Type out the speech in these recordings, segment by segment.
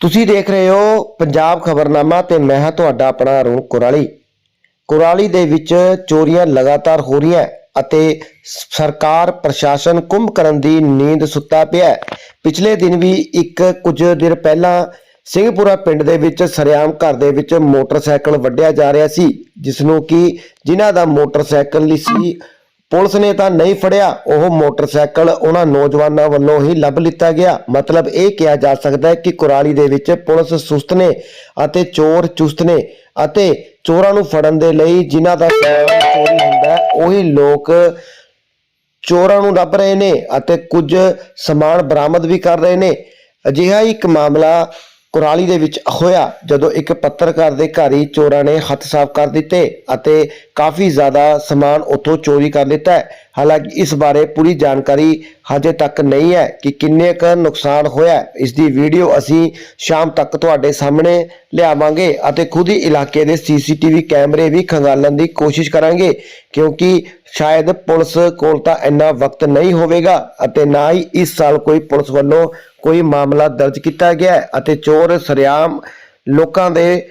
ਤੁਸੀਂ ਦੇਖ ਰਹੇ ਹੋ ਪੰਜਾਬ ਖਬਰਨਾਮਾ ਤੇ ਮੈਂ ਹਾਂ ਤੁਹਾਡਾ ਆਪਣਾ ਅਰੁਣ ਕੁਰਾਲੀ। ਕੁਰਾਲੀ ਦੇ ਵਿੱਚ ਚੋਰੀਆਂ ਲਗਾਤਾਰ ਹੋ ਰਹੀਆਂ ਅਤੇ ਸਰਕਾਰ, ਪ੍ਰਸ਼ਾਸਨ ਕੁੰਭ ਕਰਨ ਦੀ ਨੀਂਦ ਸੁੱਤਾ ਪਿਆ ਪਿਛਲੇ ਦਿਨ ਵੀ ਇੱਕ ਕੁਝ ਦਿਨ ਪਹਿਲਾਂ ਸਿੰਘਪੁਰਾ ਪਿੰਡ ਦੇ ਵਿੱਚ ਸਰਿਆਮ ਘਰ ਦੇ ਵਿੱਚ ਮੋਟਰਸਾਈਕਲ ਵੱਢਿਆ ਜਾ ਰਿਹਾ ਸੀ, ਜਿਸ ਨੂੰ ਕਿ ਜਿਨ੍ਹਾਂ ਦਾ ਮੋਟਰਸਾਈਕਲ ਸੀ ਪੁਲਿਸ ਨੇ ਤਾਂ ਨਹੀਂ ਫੜਿਆ, ਉਹ ਮੋਟਰਸਾਈਕਲ ਉਹਨਾਂ ਨੌਜਵਾਨਾਂ ਵੱਲੋਂ ਹੀ ਲੱਭ ਲਿੱਤਾ ਗਿਆ। ਮਤਲਬ ਇਹ ਕਿਹਾ ਜਾ ਸਕਦਾ ਹੈ ਕਿ ਕੁਰਾਲੀ ਦੇ ਵਿੱਚ ਪੁਲਿਸ ਸੁਸਤ ਨੇ ਅਤੇ ਚੋਰ ਚੁਸਤ ਨੇ ਅਤੇ ਚੋਰਾਂ ਨੂੰ ਫੜਨ ਦੇ ਲਈ ਜਿਨ੍ਹਾਂ ਦਾ ਸਮਾਨ ਚੋਰੀ ਹੁੰਦਾ ਹੈ, ਉਹੀ ਲੋਕ ਚੋਰਾਂ ਨੂੰ ਲੱਭ ਰਹੇ ਨੇ ਅਤੇ ਕੁਝ ਸਮਾਨ ਬਰਾਮਦ ਵੀ ਕਰ ਰਹੇ ਨੇ। ਅਜਿਹਾ ਇੱਕ ਮਾਮਲਾ ਕੁਰਾਲੀ ਦੇ ਵਿੱਚ ਹੋਇਆ ਜਦੋਂ ਇੱਕ ਪੱਤਰਕਾਰ ਦੇ ਘਰ ਹੀ ਚੋਰਾਂ ਨੇ ਹੱਥ ਸਾਫ਼ ਕਰ ਦਿੱਤੇ ਅਤੇ ਕਾਫੀ ਜ਼ਿਆਦਾ ਸਮਾਨ ਉੱਥੋਂ ਚੋਰੀ ਕਰ ਲਿੱਤਾ ਹੈ ਹਾਲਾਂਕਿ ਇਸ ਬਾਰੇ ਪੂਰੀ ਜਾਣਕਾਰੀ ਹਜੇ ਤੱਕ ਨਹੀਂ ਹੈ ਕਿ ਕਿੰਨੇ ਕੁ ਨੁਕਸਾਨ ਹੋਇਆ ਹੈ। ਇਸ ਦੀ ਵੀਡੀਓ ਅਸੀਂ ਸ਼ਾਮ ਤੱਕ ਤੁਹਾਡੇ ਸਾਹਮਣੇ ਲਿਆਵਾਂਗੇ ਅਤੇ ਖੁਦ ਹੀ ਇਲਾਕੇ ਦੇ ਸੀਸੀਟੀਵੀ ਕੈਮਰੇ ਵੀ ਖੰਗਾਲਣ ਦੀ ਕੋਸ਼ਿਸ਼ ਕਰਾਂਗੇ, ਕਿਉਂਕਿ ਸ਼ਾਇਦ ਪੁਲਿਸ ਕੋਲ ਤਾਂ ਇੰਨਾ ਵਕਤ ਨਹੀਂ ਹੋਵੇਗਾ ਅਤੇ ਨਾ ਹੀ ਇਸ ਸਾਲ ਕੋਈ ਪੁਲਿਸ ਵੱਲੋਂ ਕੋਈ ਮਾਮਲਾ ਦਰਜ ਕੀਤਾ ਗਿਆ ਅਤੇ ਚੋਰ ਸਰਿਆਮ ਲੋਕਾਂ ਦੇ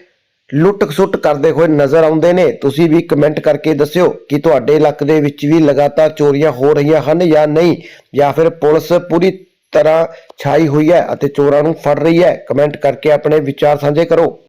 ਲੁੱਟ ਖਸੁੱਟ ਕਰਦੇ ਹੋਏ ਨਜ਼ਰ ਆਉਂਦੇ ਨੇ। ਤੁਸੀਂ ਵੀ ਕਮੈਂਟ ਕਰਕੇ ਦੱਸਿਓ ਕਿ ਤੁਹਾਡੇ ਇਲਾਕੇ ਦੇ ਵਿੱਚ ਵੀ ਲਗਾਤਾਰ ਚੋਰੀਆਂ ਹੋ ਰਹੀਆਂ ਹਨ ਜਾਂ ਨਹੀਂ, ਜਾਂ ਫਿਰ ਪੁਲਿਸ ਪੂਰੀ ਤਰ੍ਹਾਂ ਛਾਈ ਹੋਈ ਹੈ ਅਤੇ ਚੋਰਾਂ ਨੂੰ ਫੜ ਰਹੀ ਹੈ। ਕਮੈਂਟ ਕਰਕੇ ਆਪਣੇ ਵਿਚਾਰ ਸਾਂਝੇ ਕਰੋ।